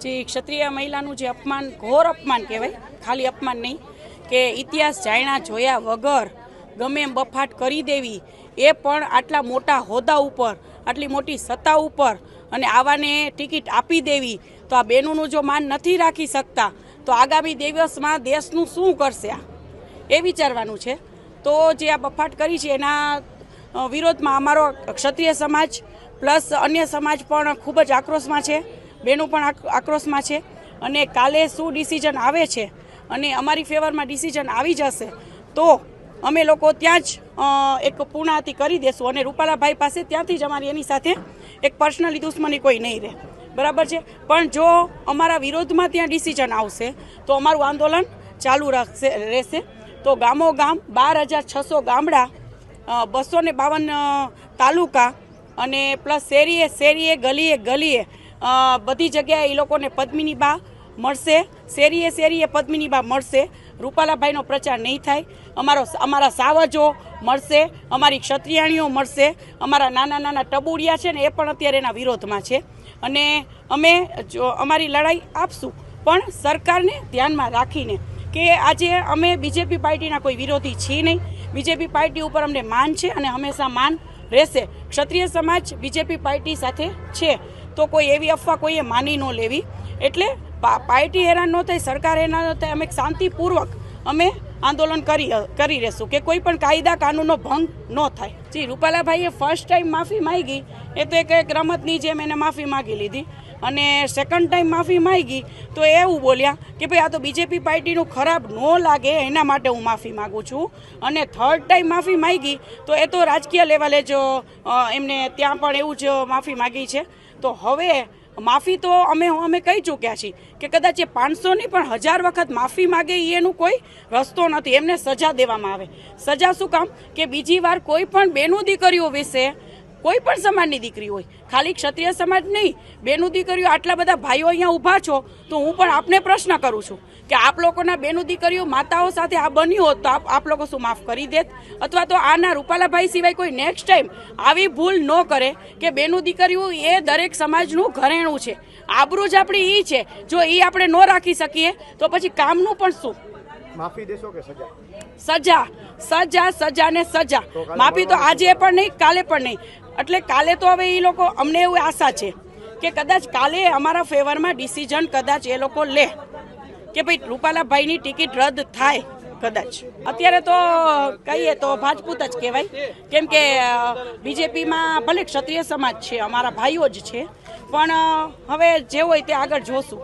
જે ક્ષત્રિય મહિલાનું જે અપમાન, ઘોર અપમાન કહેવાય, ખાલી અપમાન નહીં, કે ઇતિહાસ જાણ્યા, જોયા વગર ગમે એમ બફાટ કરી દેવી, એ પણ આટલા મોટા હોદ્દા ઉપર, આટલી મોટી સત્તા ઉપર અને આવાને ટિકિટ આપી દેવી, તો આ બહેનોનું જો માન નથી રાખી શકતા, તો આગામી દિવસમાં દેશનું શું કરશે આ? એ વિચારવાનું છે. તો જે આ બફાટ કરી છે, એના વિરોધમાં અમારો ક્ષત્રિય સમાજ, પ્લસ અન્ય સમાજ પણ ખૂબ જ આક્રોશમાં છે. બહેનો પણ આક્રોશમાં છે અને કાલે શું ડિસિઝન આવે છે અને અમારી ફેવરમાં ડિસિઝન આવી જશે, તો અમે લોકો ત્યાં જ એક પૂર્ણાહતિ કરી દેશું અને રૂપાલાભાઈ પાસે ત્યાંથી જ અમારી એની સાથે એક પર્સનલી દુશ્મની કોઈ નહીં રહે. બરાબર છે? પણ જો અમારા વિરોધમાં ત્યાં ડિસિઝન આવશે, તો અમારું આંદોલન ચાલુ રાખશે, રહેશે. તો ગામો ગામ બાર હજાર છસો ગામડા બસો ને બાવન તાલુકા અને પ્લસ શેરીએ શેરીએ, ગલીએ ગલીએ બધી જગ્યાએ એ લોકોને પદ્મિની બા મળશે. શેરીએ શેરીએ પદ્મિની બા મળશે. રૂપાલાભાઈનો પ્રચાર નહીં થાય. અમારો અમારા સાવજો મળશે. અમારી ક્ષત્રિયાણીઓ મળશે. અમારા નાના નાના ટબુડિયા છે ને, એ પણ અત્યારે એના વિરોધમાં છે. અને અમે જો, અમારી લડાઈ આપશું. પણ સરકારને ધ્યાનમાં રાખીને કે આજે અમે બીજેપી પાર્ટીના કોઈ વિરોધી છીએ નહીં. બીજેપી પાર્ટી ઉપર અમને માન છે અને હંમેશા માન રહેશે. ક્ષત્રિય સમાજ બીજેપી પાર્ટી સાથે છે. તો કોઈ એવી અફવા કોઈએ માની ન લેવી. એટલે પાર્ટી હેરાન ન થાય, સરકાર હેરાન ન થાય, અમે શાંતિપૂર્વક અમે આંદોલન કરી કરી રહેશું કે કોઈ પણ કાયદા કાનૂનનો ભંગ ન થાય. જી, રૂપાલાભાઈએ ફર્સ્ટ ટાઈમ માફી માંગી, એ તો એક એક રમતની જેમ એને માફી માંગી લીધી. અને સેકન્ડ ટાઈમ માફી માંગી, તો એવું બોલ્યા કે ભાઈ, આ તો બીજેપી પાર્ટીનું ખરાબ ન લાગે, એના માટે હું માફી માગું છું. અને થર્ડ ટાઈમ માફી માંગી, તો એ તો રાજકીય લેવલે જ એમને ત્યાં પણ એવું જ માફી માગી છે. તો હવે માફી તો અમે અમે કહી ચૂક્યા છીએ કે કદાચ એ પાંચસોની પણ હજાર વખત માફી માગે એનું કોઈ રસ્તો નથી. એમને સજા દેવામાં આવે. સજા શું કામ? કે બીજી વાર કોઈ પણ બેનું દીકરીઓ વિશે કોઈ પણ સમાજની દીકરી હોય. ખાલી ક્ષત્રિય સમાજ નહીં, બેનું દીકરીઓ, આટલા બધા ભાઈઓ અહીંયા ઊભા છો, તો હું પણ આપને પ્રશ્ન કરું છું કે આપ લોકોના બેનું દીકરીઓ માતાઓ સાથે આ બન્યું હોત તો આપ લોકો શું માફ કરી દેત? અથવા તો આના રૂપાલાભાઈ સિવાય કોઈ નેક્સ્ટ ટાઈમ આવી ભૂલ ન કરે કે બેનું દીકરીઓ એ દરેક સમાજનું ઘરેણું છે. આબરૂ જ આપણી એ છે. જો એ આપણે ન રાખી શકીએ, તો પછી કામનું પણ શું? માફી દેશો કે સજા? સજા સજા સજા ને સજા. માફી તો આજે પણ નહીં કાલે પણ નહીં. એટલે કાલે તો હવે એ લોકો અમને એવી આશા છે કે કદાચ કાલે અમારા ફેવરમાં ડિસિઝન કદાચ એ લોકો લે. કે ભાઈ રૂપાલાભાઈની ટિકિટ રદ થાય કદાચ. અત્યારે તો કહીએ તો ભાજપૂત જ કહેવાય. કેમ કે બીજેપીમાં ભલે ક્ષત્રિય સમાજ છે અમારા ભાઈઓ જ છે. પણ હવે જે હોય તે આગળ જોશું.